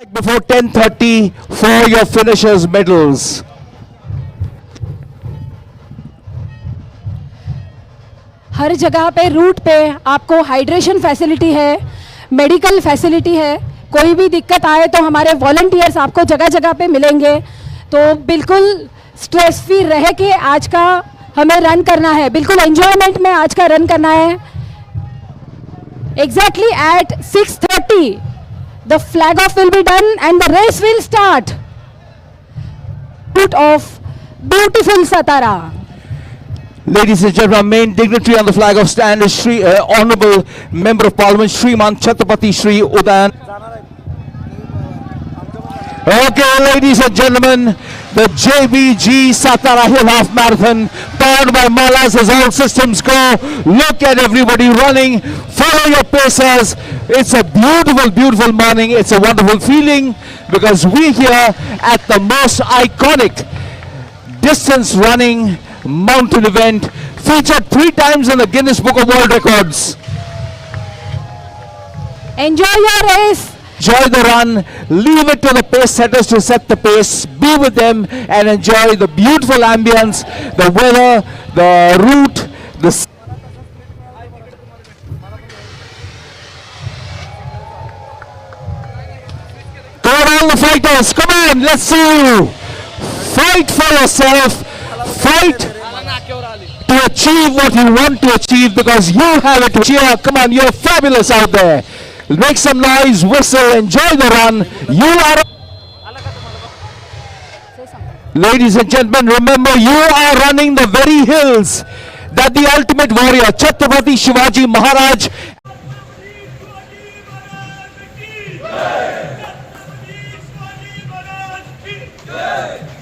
before 10:30 for your finishers medals. हर जगह पे route पे आपको हाइड्रेशन फैसिलिटी है मेडिकल फैसिलिटी है। कोई भी दिक्कत आए तो हमारे वॉल्टियर्स आपको जगह जगह पे मिलेंगे। तो बिल्कुल स्ट्रेस फ्री रह के आज का हमें रन करना है। बिल्कुल एंजॉयमेंट में आज का रन करना है। Exactly at 6:30 The flag off will be done and the race will start. Put off beautiful Satara. Ladies and gentlemen, main dignitary on the flag of stand is Sri uh, Honorable Member of Parliament Sriman Chhatrapati Sri Udan. Okay, ladies and gentlemen, the JBG Satara Hill Half Marathon powered by Malas as all systems go. Look at everybody running. Follow your paces. It's a beautiful, beautiful morning. It's a wonderful feeling because we're here at the most iconic distance running mountain event featured three times in the Guinness Book of World Records. Enjoy your race. Enjoy the run, leave it to the pace setters to set the pace, be with them and enjoy the beautiful ambience, the weather, the route, the Come the fighters, come on, let's see you. Fight for yourself, fight to achieve what you want to achieve because you have it cheer. Come on, you're fabulous out there. Make some noise, whistle, enjoy the run. You are. Ladies and gentlemen, remember you are running the very hills that the ultimate warrior Chhatrapati Shivaji Maharaj Hey!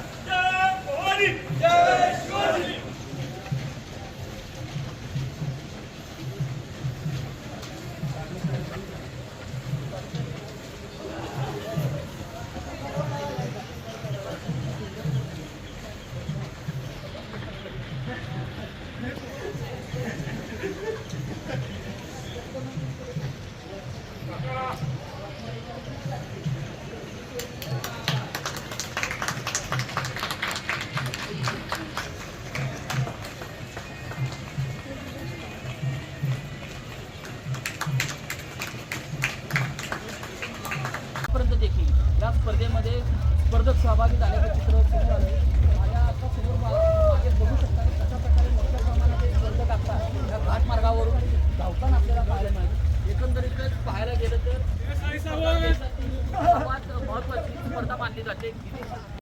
स्पर्धेमध्ये स्पर्धक सहभागी झाल्याचं चित्र समोर आलं. माझ्या आता समोर मागे बघू शकता की कशा प्रकारे मोठ्या प्रमाणात स्पर्धक आता या घाटमार्गावरून धावताना आपल्याला पाहायला मिळेल. एकंदरीतच पाहायला गेलं तर सर्वात महत्वाची स्पर्धा मानली जाते.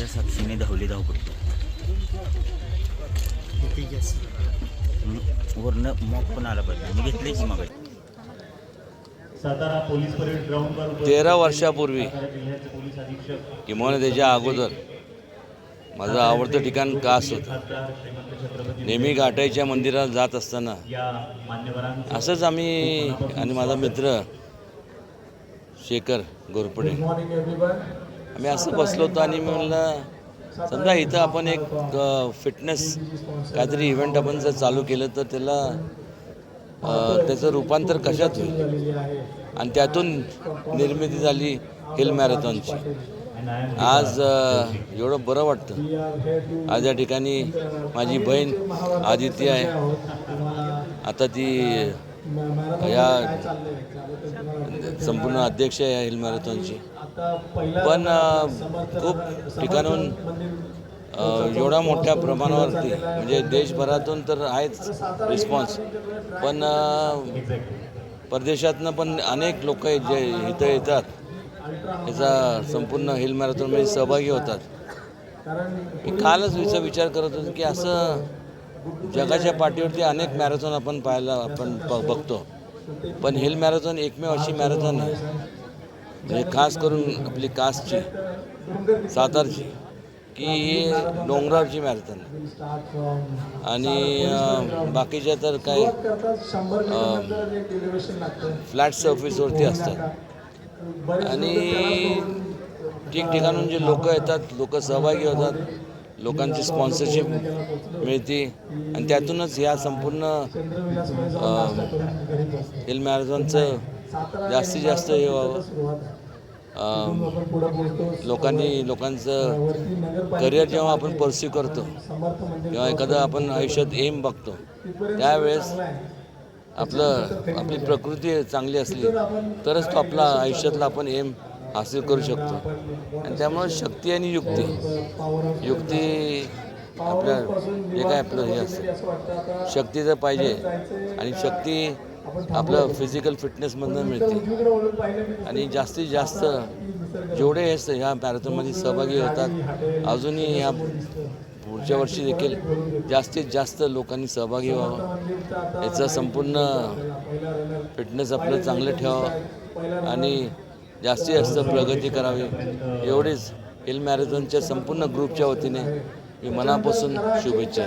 तयारीच्या साक्षीने धावली धावपट्टी हम्म, वरनं मॉक पण आला पाहिजे. मी घेतले की मग? सातारा पोलीस परेड ग्राउंडवर उपस्थित तेरा वर्षापूर्वी किंवा त्याच्या अगोदर माझं आवडतं ठिकाण कास होतं. नेहमी घाटाईच्या मंदिरात जात असताना असंच आम्ही आणि माझा मित्र शेखर गोरपडे. मी असं बसलो होतो आणि मी म्हणलं समजा इथं आपण एक फिटनेस काहीतरी इव्हेंट आपण जर चालू केलं तर त्याला त्याचं रूपांतर कशात होईल? आणि त्यातून निर्मिती झाली हिल मॅरेथॉनची. आज एवढं बरं वाटतं. आज या ठिकाणी माझी बहीण आदिती आहे. आता ती या संपूर्ण अध्यक्ष आहे या हिल मॅरेथॉनची. पण खूप ठिकाणून एवढ्या मोठ्या प्रमाणावरती म्हणजे देशभरातून तर आहेच रिस्पॉन्स. पण परदेशातनं पण अनेक लोक आहेत जे इथं येतात याचा संपूर्ण हिल मॅरेथॉनमध्ये सहभागी होतात. मी कालच विचा विचार करत होतो की असं जगाच्या पाठीवरती अनेक मॅरेथॉन आपण पाहायला आपण ब बघतो. पण हिल मॅरेथॉन एकमेव अशी मॅरेथॉन आहे. म्हणजे खास करून आपली कास्टची सातारची की ही डोंगरावरची मॅरेथॉन आणि बाकीच्या तर काही फ्लॅट सर्फिसवरती असतात. आणि ठिकठिकाणून जे लोक येतात लोक सहभागी होतात लोकांची स्पॉन्सरशिप मिळते. आणि त्यातूनच ह्या संपूर्ण हिल मॅरेथॉनचं जास्तीत जास्त हे व्हावं. लोकांनी लोकांचं करिअर जेव्हा आपण परस्यू करतो किंवा एखादं आपण आयुष्यात एम बघतो त्यावेळेस आपलं आपली प्रकृती चांगली असली तरच तो आपला आयुष्यातला आपण एम हासिल करू शकतो. आणि त्यामुळं शक्ती आणि युक्ती. युक्ती आपल्या जे काय आपलं हे असतं. शक्ती जर पाहिजे. आणि शक्ती आपलं फिजिकल फिटनेसमधनं मिळते. आणि जास्तीत जास्त जेवढे हे स- ह्या मॅरेथॉनमध्ये सहभागी होतात. अजूनही ह्या पुढच्या वर्षी देखील जास्तीत जास्त लोकांनी सहभागी व्हावं. याचं संपूर्ण फिटनेस आपलं चांगलं ठेवावं. आणि जास्तीत जास्त प्रगती करावी. एवढीच हिल मॅरेथॉनच्या संपूर्ण ग्रुपच्या वतीने मी मनापासून शुभेच्छा